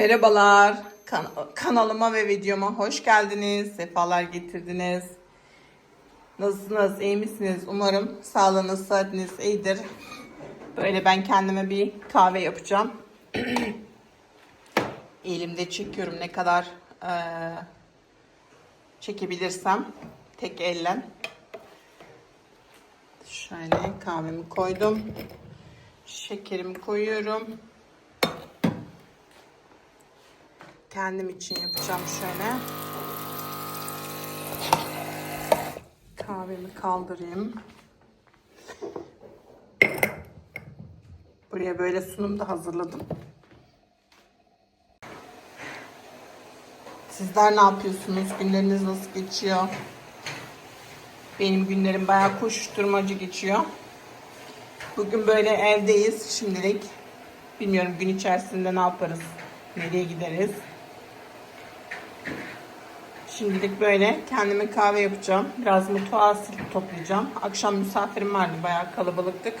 Merhabalar. Kan- kanalıma ve videoma hoş geldiniz. Sefalar getirdiniz. Nasılsınız? iyi misiniz? Umarım sağlığınız, sıhhatiniz iyidir. Böyle ben kendime bir kahve yapacağım. Elimde çekiyorum ne kadar eee, çekebilirsem. Tek elle. Şöyle kahvemi koydum. Şekerimi koyuyorum. Kendim için yapacağım şöyle. Kahvemi kaldırayım. Buraya böyle sunum da hazırladım. Sizler ne yapıyorsunuz? Günleriniz nasıl geçiyor? Benim günlerim bayağı koşuşturmacı geçiyor. Bugün böyle evdeyiz şimdilik. Bilmiyorum gün içerisinde ne yaparız? Nereye gideriz? Şimdilik böyle kendime kahve yapacağım. Biraz mutfağı silip toplayacağım. Akşam misafirim vardı. Bayağı kalabalıktık.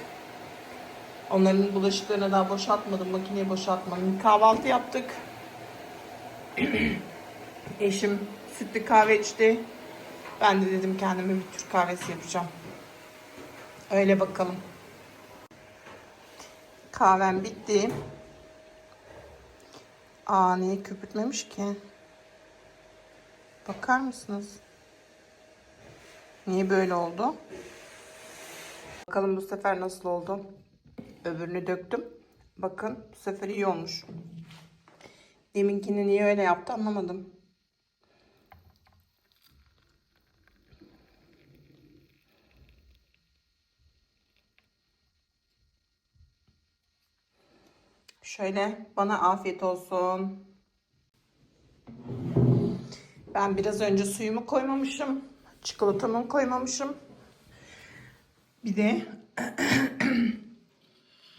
Onların bulaşıklarını daha boşaltmadım. Makineye boşaltmadım. Kahvaltı yaptık. Eşim sütlü kahve içti. Ben de dedim kendime bir Türk kahvesi yapacağım. Öyle bakalım. Kahvem bitti. Aa niye köpürtmemiş ki? Bakar mısınız? Niye böyle oldu? Bakalım bu sefer nasıl oldu? Öbürünü döktüm. Bakın bu sefer iyi olmuş. Deminkini niye öyle yaptı anlamadım. Şöyle bana afiyet olsun. Ben biraz önce suyumu koymamışım. Çikolatamı koymamışım. Bir de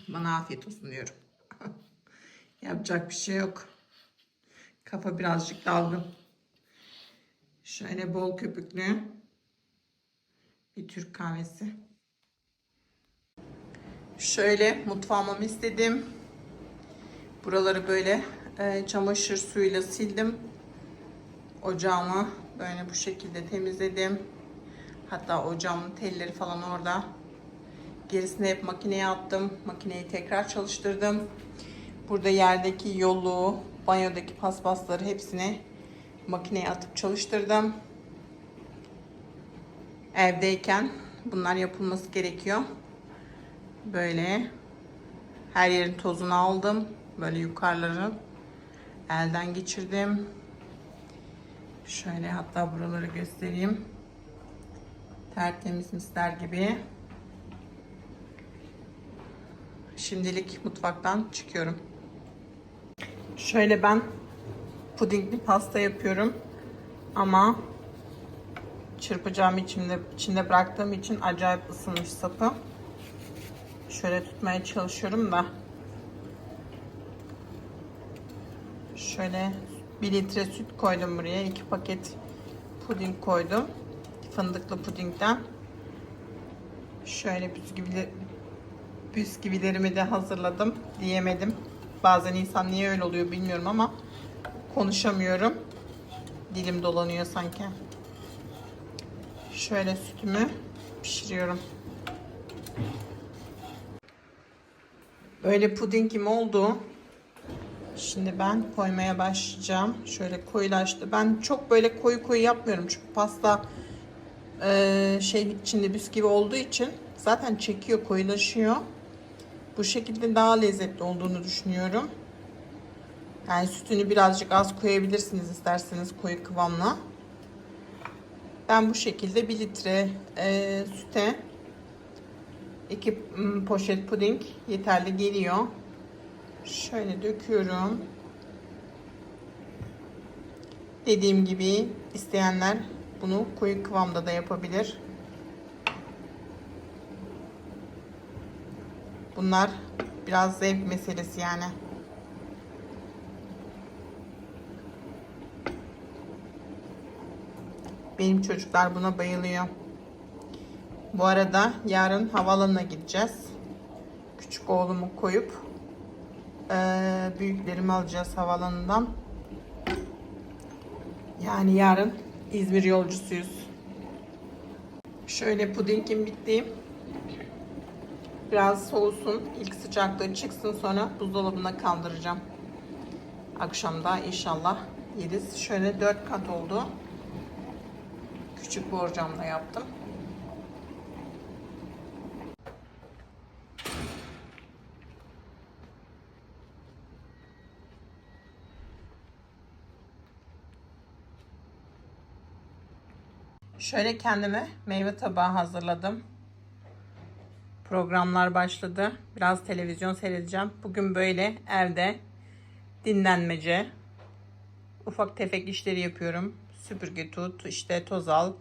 bana afiyet olsun diyorum. Yapacak bir şey yok. Kafa birazcık dalgın. Şöyle bol köpüklü bir Türk kahvesi. Şöyle mutfağıma istedim. Buraları böyle e, çamaşır suyuyla sildim. Ocağımı böyle bu şekilde temizledim. Hatta ocağımın telleri falan orada. Gerisini hep makineye attım. Makineyi tekrar çalıştırdım. Burada yerdeki yolu, banyodaki paspasları hepsini makineye atıp çalıştırdım. Evdeyken bunlar yapılması gerekiyor. Böyle her yerin tozunu aldım. Böyle yukarıları elden geçirdim. Şöyle hatta buraları göstereyim. Tertemiz misler gibi. Şimdilik mutfaktan çıkıyorum. Şöyle ben pudingli pasta yapıyorum. Ama çırpacağım içinde, içinde bıraktığım için acayip ısınmış sapı. Şöyle tutmaya çalışıyorum da. Şöyle 1 litre süt koydum buraya. 2 paket puding koydum. Fındıklı pudingden. Şöyle bisküviler, bisküvilerimi de hazırladım. Diyemedim. Bazen insan niye öyle oluyor bilmiyorum ama konuşamıyorum. Dilim dolanıyor sanki. Şöyle sütümü pişiriyorum. Böyle pudingim oldu. Şimdi ben koymaya başlayacağım. Şöyle koyulaştı. Ben çok böyle koyu koyu yapmıyorum. Çünkü pasta e, şey içinde bisküvi olduğu için zaten çekiyor, koyulaşıyor. Bu şekilde daha lezzetli olduğunu düşünüyorum. Yani sütünü birazcık az koyabilirsiniz isterseniz koyu kıvamla. Ben bu şekilde 1 litre e, süte 2 poşet puding yeterli geliyor. Şöyle döküyorum. Dediğim gibi isteyenler bunu koyu kıvamda da yapabilir. Bunlar biraz zevk meselesi yani. Benim çocuklar buna bayılıyor. Bu arada yarın havaalanına gideceğiz. Küçük oğlumu koyup eee, büyüklerimi alacağız havalanından. Yani yarın İzmir yolcusuyuz. Şöyle pudingim bitti. Biraz soğusun. ilk sıcaklığı çıksın sonra buzdolabına kaldıracağım. Akşamda inşallah yeriz. Şöyle 4 kat oldu. Küçük borcamla yaptım. Şöyle kendime meyve tabağı hazırladım. Programlar başladı. Biraz televizyon seyredeceğim. Bugün böyle evde dinlenmece. Ufak tefek işleri yapıyorum. Süpürge tut, işte toz al.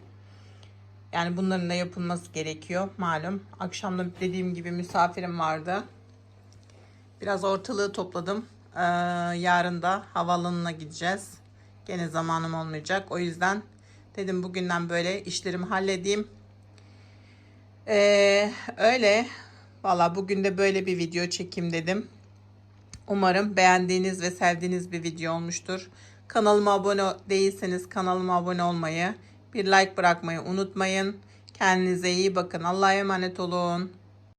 Yani bunların da yapılması gerekiyor malum. Akşamda dediğim gibi misafirim vardı. Biraz ortalığı topladım. Ee, yarın da havaalanına gideceğiz. Gene zamanım olmayacak. O yüzden dedim bugünden böyle işlerimi halledeyim. Ee, öyle. Valla bugün de böyle bir video çekeyim dedim. Umarım beğendiğiniz ve sevdiğiniz bir video olmuştur. Kanalıma abone değilseniz kanalıma abone olmayı, bir like bırakmayı unutmayın. Kendinize iyi bakın. Allah'a emanet olun.